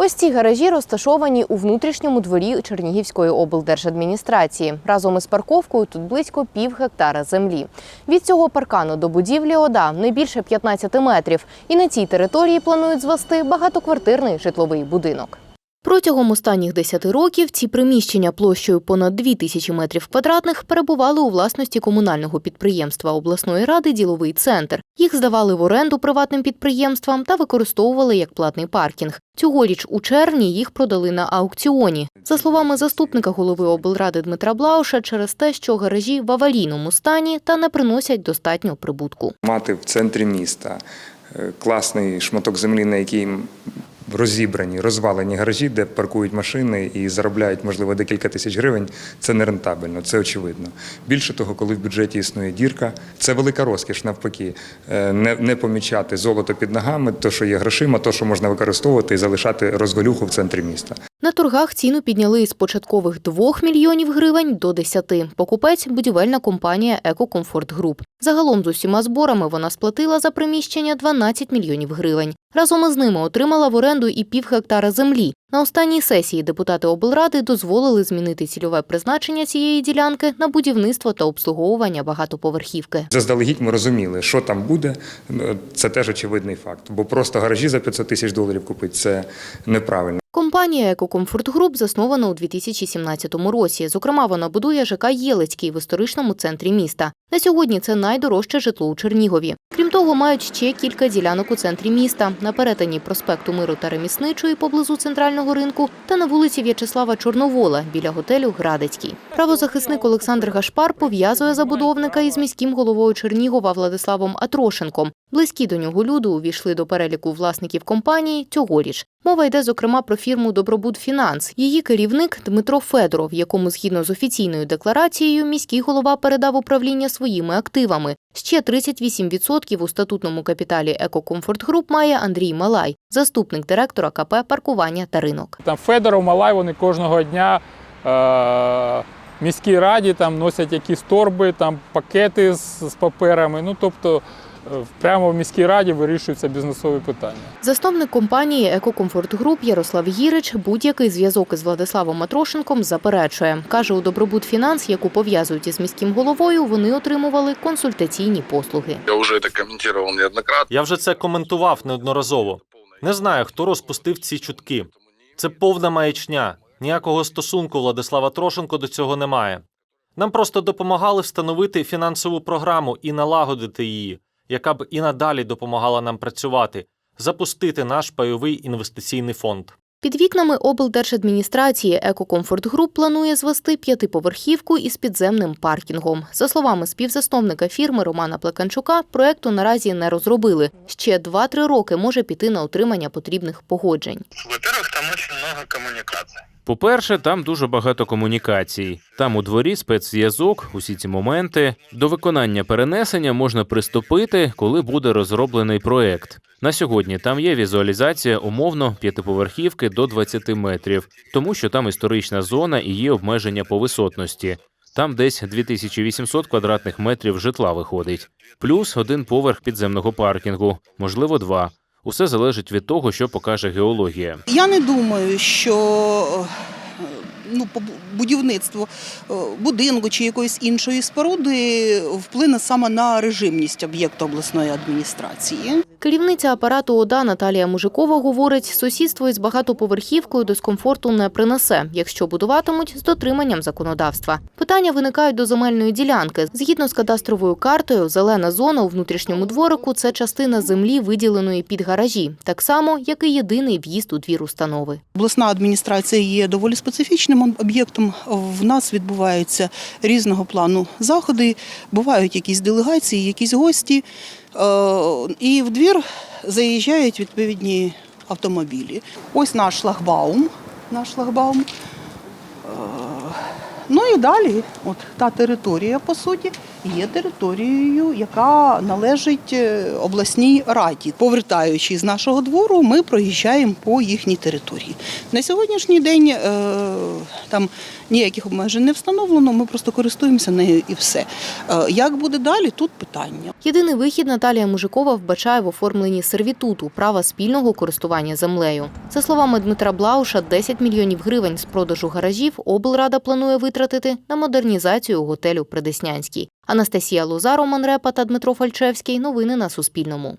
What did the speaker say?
Ось ці гаражі розташовані у внутрішньому дворі Чернігівської облдержадміністрації. Разом із парковкою тут близько пів гектара землі. Від цього паркану до будівлі ОДА не більше 15 метрів. І на цій території планують звести багатоквартирний житловий будинок. Протягом останніх 10 років ці приміщення площею понад 2 тисячі метрів квадратних перебували у власності комунального підприємства обласної ради діловий центр. Їх здавали в оренду приватним підприємствам та використовували як платний паркінг. Цьогоріч у червні їх продали на аукціоні. За словами заступника голови облради Дмитра Блауша, через те, що гаражі в аварійному стані та не приносять достатньо прибутку. мати в центрі міста е, класний шматок землі, на якій розібрані, розвалені гаражі, де паркують машини і заробляють, можливо, декілька тисяч гривень, це не рентабельно, це очевидно. Більше того, коли в бюджеті існує дірка, це велика розкіш навпаки. Е, Не, не помічати золото під ногами, то, що є грошима, то, що можна використовувати і залишати розголюху в центрі міста. На торгах ціну підняли із початкових 2 мільйонів гривень до 10. Покупець – будівельна компанія «Екокомфорт Груп». Загалом з усіма зборами вона сплатила за приміщення 12 мільйонів гривень. Разом із ними отримала в оренду і пів гектара землі. На останній сесії депутати облради дозволили змінити цільове призначення цієї ділянки на будівництво та обслуговування багатоповерхівки. Заздалегідь ми розуміли, що там буде. Це теж очевидний факт. Бо просто гаражі за 500 тисяч доларів купити це неправильно. Компанія «Екокомфорт Груп» заснована у 2017 році. Зокрема, вона будує ЖК «Єлицький» в історичному центрі міста. На сьогодні це найдорожче житло у Чернігові. Крім того, мають ще кілька ділянок у центрі міста на перетині проспекту Миру та Ремісничої поблизу центрального ринку та на вулиці В'ячеслава Чорновола біля готелю Градецький. Правозахисник Олександр Гашпар пов'язує забудовника із міським головою Чернігова Владиславом Атрошенком. Близькі до нього люди увійшли до переліку власників компанії цьогоріч. Мова йде зокрема про фірму Добробут Фінанс. Її керівник Дмитро Федоров, якому згідно з офіційною декларацією міський голова передав управління своїми активами. Ще 38% у статутному капіталі Екокомфорт Груп має Андрій Малай, заступник директора КП паркування та ринок. Там Федоров, Малай, вони кожного дня е, міській раді там носять якісь торби, там пакети з, з паперами. Ну тобто прямо в міській раді вирішуються бізнесові питання. Засновник компанії Екокомфорт Груп Ярослав Гірич будь-який зв'язок із Владиславом Матрошенком заперечує. Каже, у Добробут Фінанс, яку пов'язують із міським головою, вони отримували консультаційні послуги. Я уже это комментировал неоднократно. Я вже це коментував неодноразово. Не знаю, хто розпустив ці чутки. Це повна маячня. Ніякого стосунку Владислава Трошенко до цього немає. Нам просто допомагали встановити фінансову програму і налагодити її, яка б і надалі допомагала нам працювати, запустити наш пайовий інвестиційний фонд. Під вікнами облдержадміністрації Екокомфорт Груп планує звести п'ятиповерхівку із підземним паркінгом. За словами співзасновника фірми Романа Плеканчука, проекту наразі не розробили. Ще 2-3 роки може піти на отримання потрібних погоджень. Во-первых, там очень много коммуникаций. По-перше, там дуже багато комунікацій. Там у дворі спецзв'язок, усі ці моменти. До виконання перенесення можна приступити, коли буде розроблений проект. На сьогодні там є візуалізація умовно п'ятиповерхівки до 20 метрів, тому що там історична зона і є обмеження по висотності. Там десь 2800 квадратних метрів житла виходить, плюс один поверх підземного паркінгу, можливо, два. Усе залежить від того, що покаже геологія. Я не думаю, що е, ну, будівництво е, будинку чи якоїсь іншої споруди вплине саме на режимність об'єкту обласної адміністрації. Керівниця апарату ОДА Наталія Мужикова говорить, сусідство із багатоповерхівкою дискомфорту не принесе, якщо будуватимуть з дотриманням законодавства. Питання виникають до земельної ділянки. Згідно з кадастровою картою, зелена зона у внутрішньому дворику це частина землі, виділеної під гаражі, так само, як і єдиний в'їзд у двір установи. Обласна адміністрація є доволі специфічним об'єктом. В нас відбуваються різного плану заходи, бувають якісь делегації, якісь гості. Е, І в двір заїжджають відповідні автомобілі. Ось наш шлагбаум. Наш шлагбаум. Е, Ну і далі, от та територія, по суті. є територією, яка належить е, обласній раді. Повертаючись з нашого двору, ми проїжджаємо по їхній території. На сьогоднішній день там ніяких обмежень не встановлено, ми просто користуємося нею і все. Е, Як буде далі, тут питання. Єдиний вихід Наталія Мужикова вбачає в оформленні сервітуту права спільного користування землею. За словами Дмитра Блауша, 10 мільйонів гривень з продажу гаражів облрада планує витратити на модернізацію готелю Придеснянський. Анастасія Лоза, Роман Репа та Дмитро Фальчевський. Новини на Суспільному.